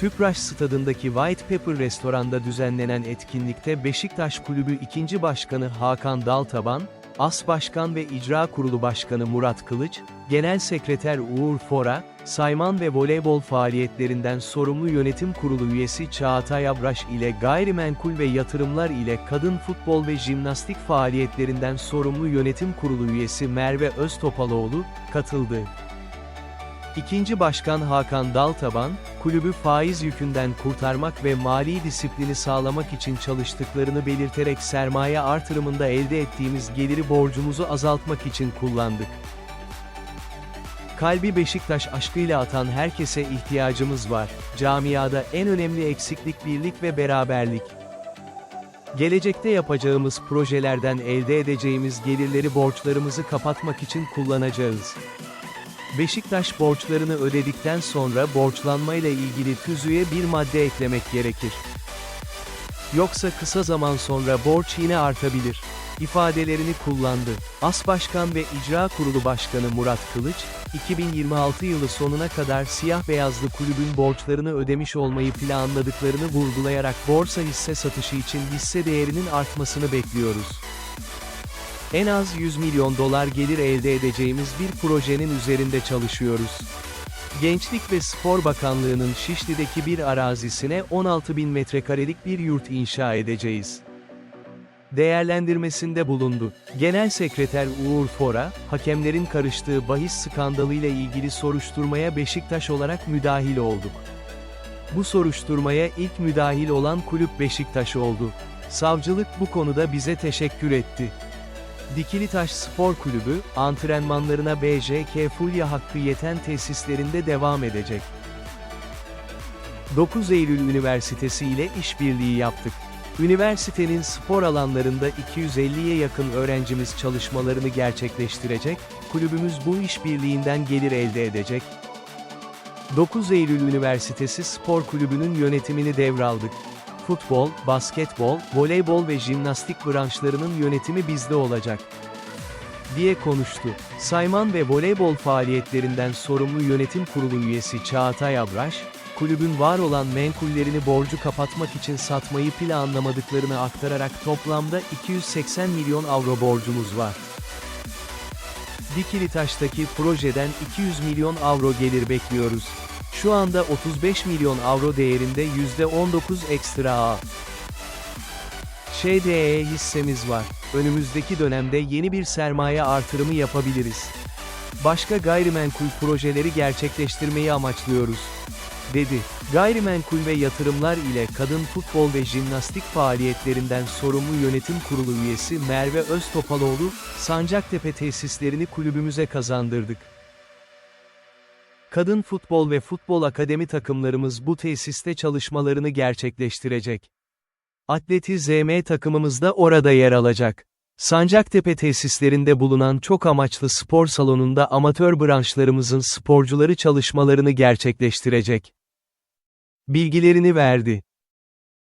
Tüpraş stadındaki White Pepper restoranda düzenlenen etkinlikte Beşiktaş Kulübü 2. Başkanı Hakan Daltaban, As Başkan ve İcra Kurulu Başkanı Murat Kılıç, Genel Sekreter Uğur Fora, sayman ve voleybol faaliyetlerinden sorumlu yönetim kurulu üyesi Çağatay Abraş ile gayrimenkul ve yatırımlar ile kadın futbol ve jimnastik faaliyetlerinden sorumlu yönetim kurulu üyesi Merve Öztopaloğlu, katıldı. İkinci Başkan Hakan Daltaban, kulübü faiz yükünden kurtarmak ve mali disiplini sağlamak için çalıştıklarını belirterek sermaye artırımında elde ettiğimiz geliri borcumuzu azaltmak için kullandık. Kalbi Beşiktaş aşkıyla atan herkese ihtiyacımız var. Camiada en önemli eksiklik birlik ve beraberlik. Gelecekte yapacağımız projelerden elde edeceğimiz gelirleri borçlarımızı kapatmak için kullanacağız. Beşiktaş borçlarını ödedikten sonra borçlanmayla ilgili tüzüğe bir madde eklemek gerekir. Yoksa kısa zaman sonra borç yine artabilir. ifadelerini kullandı. As Başkan ve İcra Kurulu Başkanı Murat Kılıç, 2026 yılı sonuna kadar siyah beyazlı kulübün borçlarını ödemiş olmayı planladıklarını vurgulayarak borsa hisse satışı için hisse değerinin artmasını bekliyoruz. En az 100 milyon dolar gelir elde edeceğimiz bir projenin üzerinde çalışıyoruz. Gençlik ve Spor Bakanlığı'nın Şişli'deki bir arazisine 16 bin metrekarelik bir yurt inşa edeceğiz. Değerlendirmesinde bulundu. Genel Sekreter Uğur Fora, hakemlerin karıştığı bahis skandalıyla ilgili soruşturmaya Beşiktaş olarak müdahil olduk. Bu soruşturmaya ilk müdahil olan kulüp Beşiktaş oldu. Savcılık bu konuda bize teşekkür etti. Dikilitaş Spor Kulübü, antrenmanlarına BJK Fulya hakkı yeten tesislerinde devam edecek. 9 Eylül Üniversitesi ile işbirliği yaptık. Üniversitenin spor alanlarında 250'ye yakın öğrencimiz çalışmalarını gerçekleştirecek, kulübümüz bu işbirliğinden gelir elde edecek. 9 Eylül Üniversitesi Spor Kulübü'nün yönetimini devraldık. Futbol, basketbol, voleybol ve jimnastik branşlarının yönetimi bizde olacak diye konuştu. Sayman ve voleybol faaliyetlerinden sorumlu yönetim kurulu üyesi Çağatay Abraş, kulübün var olan menkullerini borcu kapatmak için satmayı planlamadıklarını aktararak toplamda 280 milyon avro borcumuz var. Dikilitaş'taki projeden 200 milyon avro gelir bekliyoruz. Şu anda 35 milyon avro değerinde %19 ekstra A. ŞDE hissemiz var. Önümüzdeki dönemde yeni bir sermaye artırımı yapabiliriz. Başka gayrimenkul projeleri gerçekleştirmeyi amaçlıyoruz. Dedi. Gayrimenkul ve yatırımlar ile kadın futbol ve jimnastik faaliyetlerinden sorumlu yönetim kurulu üyesi Merve Öztopaloğlu, Sancaktepe tesislerini kulübümüze kazandırdık. Kadın futbol ve futbol akademi takımlarımız bu tesiste çalışmalarını gerçekleştirecek. Atletizm takımımız da orada yer alacak. Sancaktepe tesislerinde bulunan çok amaçlı spor salonunda amatör branşlarımızın sporcuları çalışmalarını gerçekleştirecek. Bilgilerini verdi.